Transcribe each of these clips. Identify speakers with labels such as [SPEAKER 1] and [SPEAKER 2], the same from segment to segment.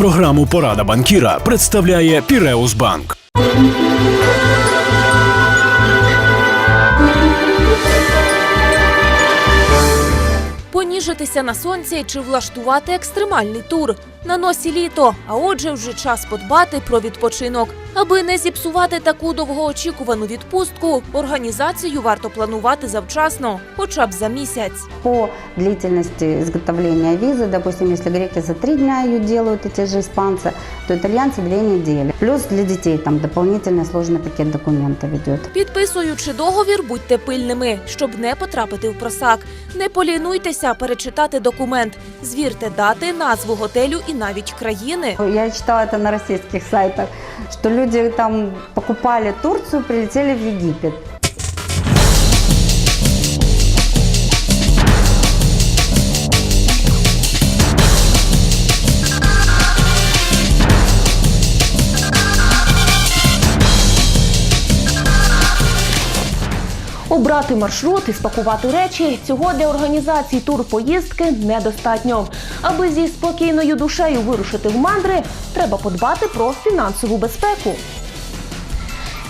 [SPEAKER 1] Програму Порада банкіра представляє Піреус Банк.
[SPEAKER 2] Поніжитися на сонці чи влаштувати екстремальний тур. На носі літо, а отже, вже час подбати про відпочинок. Аби не зіпсувати таку довгоочікувану відпустку, організацію варто планувати завчасно, хоча б за місяць.
[SPEAKER 3] По длительности изготовления визы, допустим, если греки за три дня ее делают, и те же испанцы, то итальянцы две недели. Плюс для детей там дополнительный сложный пакет документов идет.
[SPEAKER 2] Підписуючи договір, будьте пильними, щоб не потрапити в просак. Не полінуйтеся перечитати документ, звірте дати, назву готелю і навіть країни.
[SPEAKER 3] Я читала это на российских сайтах, что люди там покупали Турцию, прилетели в Египет.
[SPEAKER 4] Обрати маршрут і спакувати речі цього для організації турпоїздки недостатньо. Аби зі спокійною душею вирушити в мандри, треба подбати про фінансову безпеку.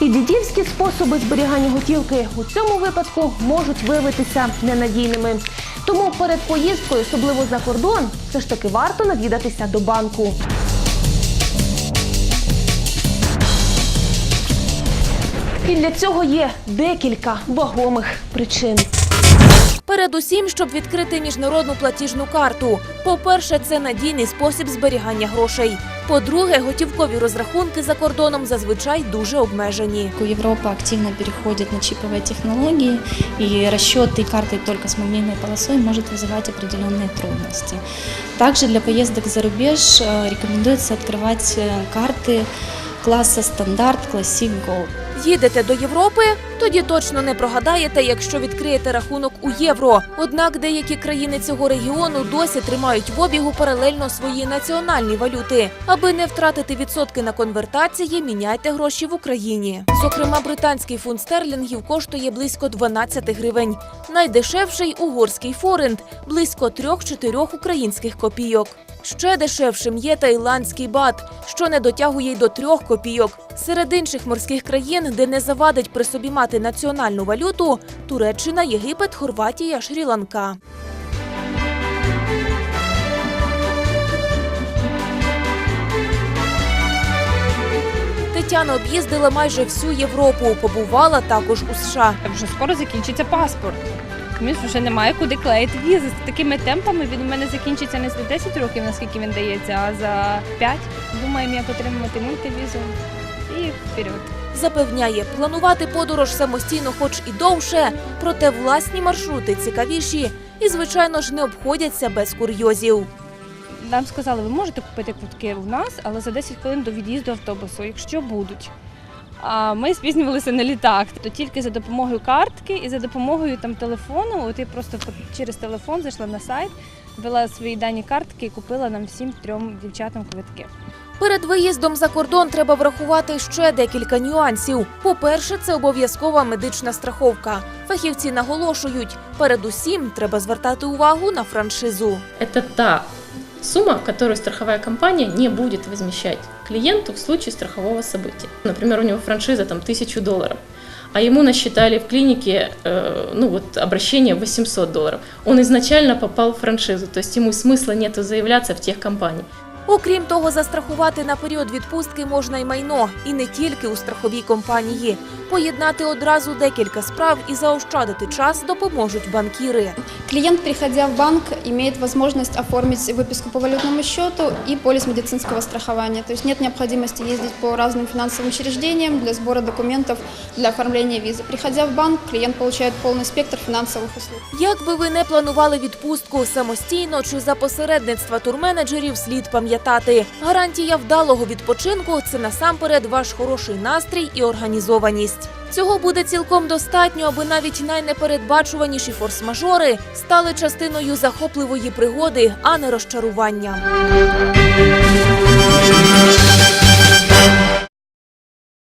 [SPEAKER 4] І дідівські способи зберігання готівки у цьому випадку можуть виявитися ненадійними. Тому перед поїздкою, особливо за кордон, все ж таки варто навідатися до банку. І для цього є декілька вагомих причин.
[SPEAKER 2] Передусім, щоб відкрити міжнародну платіжну карту. По-перше, це надійний спосіб зберігання грошей. По-друге, готівкові розрахунки за кордоном зазвичай дуже обмежені.
[SPEAKER 5] Европа активно переходит на чиповые технологии, и расчеты картой только с мобильной полосой может вызывать определенные трудности. Также для поездок за рубеж э, рекомендуется открывать э, карты класса стандарт, Classic Gold.
[SPEAKER 2] Їдете до Європи? Тоді точно не прогадаєте, якщо відкриєте рахунок у євро. Однак деякі країни цього регіону досі тримають в обігу паралельно свої національні валюти. Аби не втратити відсотки на конвертації, міняйте гроші в Україні. Зокрема, британський фунт стерлінгів коштує близько 12 гривень. Найдешевший угорський форинт близько 3-4 українських копійок. Ще дешевшим є таїландський бат, що не дотягує й до трьох копійок. Серед інших морських країн, де не завадить при собі мати національну валюту, Туреччина, Єгипет, Хорватія, Шрі-Ланка. Тетяна об'їздила майже всю Європу, побувала також у США.
[SPEAKER 6] Вже скоро закінчиться паспорт. Мені вже немає куди клеїти візи. З такими темпами він у мене закінчиться не за 10 років, наскільки він дається, а за 5. Думаємо, як отримати мультивізу і вперед.
[SPEAKER 2] Запевняє, планувати подорож самостійно, хоч і довше, проте власні маршрути цікавіші і, звичайно ж, не обходяться без курйозів.
[SPEAKER 6] Нам сказали, ви можете купити квитки у нас, але за 10 хвилин до від'їзду автобусу, якщо будуть. А ми спізнювалися на літак, то тільки за допомогою картки і за допомогою там телефону. От я просто через телефон зайшла на сайт, ввела свої дані картки і купила нам всім трьом дівчатам квитки.
[SPEAKER 2] Перед виїздом за кордон треба врахувати ще декілька нюансів. По-перше, це обов'язкова медична страховка. Фахівці наголошують, передусім треба звертати увагу на франшизу.
[SPEAKER 7] Это та сумма, которую страховая компания не будет возмещать клиенту в случае страхового события. Например, у него франшиза там 1000 долларов, а ему насчитали в клинике э, ну вот, обращение 800 долларов. Он изначально попал в франшизу, то есть ему смысла нет заявляться в тех компаний.
[SPEAKER 2] Окрім того, застрахувати на період відпустки можна й майно, і не тільки у страховій компанії. Поєднати одразу декілька справ і заощадити час допоможуть банкіри.
[SPEAKER 8] Клиент, приходя в банк, имеет возможность оформить выписку по валютному счету и полис медицинского страхования. То есть нет необходимости ездить по разным финансовым учреждениям для сбора документов для оформления визы. Приходя в банк, клиент получает полный спектр финансовых услуг.
[SPEAKER 2] Як би ви не планували відпустку самостійно чи за посередництва турменеджерів, слід пам'ятати. Гарантія вдалого відпочинку це насамперед ваш хороший настрій і організованість. Цього буде цілком достатньо, аби навіть найнепередбачуваніші форс-мажори стали частиною захопливої пригоди, а не розчаруванням.